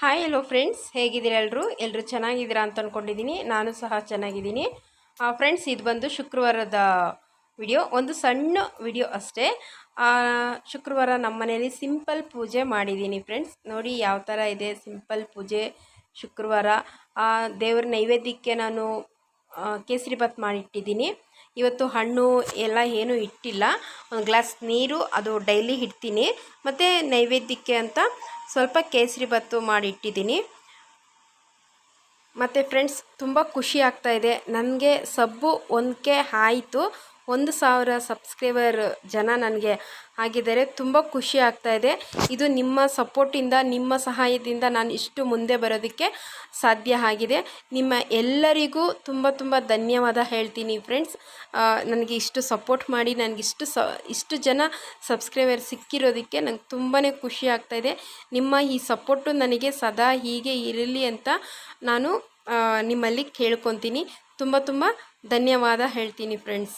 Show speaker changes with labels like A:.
A: Hi hello friends ಹೇಗಿದ್ದೀರಾ ಎಲ್ಲರೂ ಎಲ್ಲರೂ ಚೆನ್ನಾಗಿದ್ದೀರಾ ಅಂತ ಅಂದ್ಕೊಂಡಿದ್ದೀನಿ ನಾನು ಸಹ ಚೆನ್ನಾಗಿದ್ದೀನಿ. ಫ್ರೆಂಡ್ಸ್ ಇದು ಬಂದು ಶುಕ್ರವಾರದ ವಿಡಿಯೋ ಒಂದು ಸಣ್ಣ ವಿಡಿಯೋ ಅಷ್ಟೇ. ಶುಕ್ರವಾರ ನಮ್ಮ ಮನೆಯಲ್ಲಿ ಸಿಂಪಲ್ ಪೂಜೆ ಮಾಡಿದ್ದೀನಿ ಫ್ರೆಂಡ್ಸ್ ನೋಡಿ ಯಾವ ಥರ ಇದೆ ಸಿಂಪಲ್ ಪೂಜೆ ಶುಕ್ರವಾರ. ದೇವ್ರ ನೈವೇದ್ಯಕ್ಕೆ ನಾನು ಕೇಸರಿ ಭಾತ್ ಮಾಡಿಟ್ಟಿದ್ದೀನಿ. ಇವತ್ತು ಹಣ್ಣು ಎಲ್ಲ ಏನೂ ಇಟ್ಟಿಲ್ಲ. ಒಂದು ಗ್ಲಾಸ್ ನೀರು ಅದು ಡೈಲಿ ಇಡ್ತೀನಿ. ಮತ್ತು ನೈವೇದ್ಯಕ್ಕೆ ಅಂತ ಸ್ವಲ್ಪ ಕೇಸರಿ ಭಾತು ಮಾಡಿಟ್ಟಿದ್ದೀನಿ. ಮತ್ತು ಫ್ರೆಂಡ್ಸ್, ತುಂಬ ಖುಷಿ ಆಗ್ತಾ ಇದೆ. ನನಗೆ ಸಬ್ಬು ಒಂದಕ್ಕೆ ಆಯಿತು. ಒಂದು ಸಾವಿರ ಸಬ್ಸ್ಕ್ರೈಬರ್ ಜನ ನನಗೆ ಆಗಿದ್ದಾರೆ. ತುಂಬ ಖುಷಿ ಆಗ್ತಾ ಇದೆ. ಇದು ನಿಮ್ಮ ಸಪೋರ್ಟಿಂದ, ನಿಮ್ಮ ಸಹಾಯದಿಂದ ನಾನು ಇಷ್ಟು ಮುಂದೆ ಬರೋದಕ್ಕೆ ಸಾಧ್ಯ ಆಗಿದೆ. ನಿಮ್ಮ ಎಲ್ಲರಿಗೂ ತುಂಬ ತುಂಬ ಧನ್ಯವಾದ ಹೇಳ್ತೀನಿ ಫ್ರೆಂಡ್ಸ್ ನನಗೆ ಇಷ್ಟು ಸಪೋರ್ಟ್ ಮಾಡಿ ನನಗಿಷ್ಟು ಸ, ಇಷ್ಟು ಜನ ಸಬ್ಸ್ಕ್ರೈಬರ್ ಸಿಕ್ಕಿರೋದಕ್ಕೆ ನಂಗೆ ತುಂಬಾ ಖುಷಿ ಆಗ್ತಾ ಇದೆ. ನಿಮ್ಮ ಈ ಸಪೋರ್ಟು ನನಗೆ ಸದಾ ಹೀಗೆ ಇರಲಿ ಅಂತ ನಾನು ನಿಮ್ಮಲ್ಲಿ ಕೇಳ್ಕೊತೀನಿ. ತುಂಬ ತುಂಬ ಧನ್ಯವಾದ ಹೇಳ್ತೀನಿ ಫ್ರೆಂಡ್ಸ್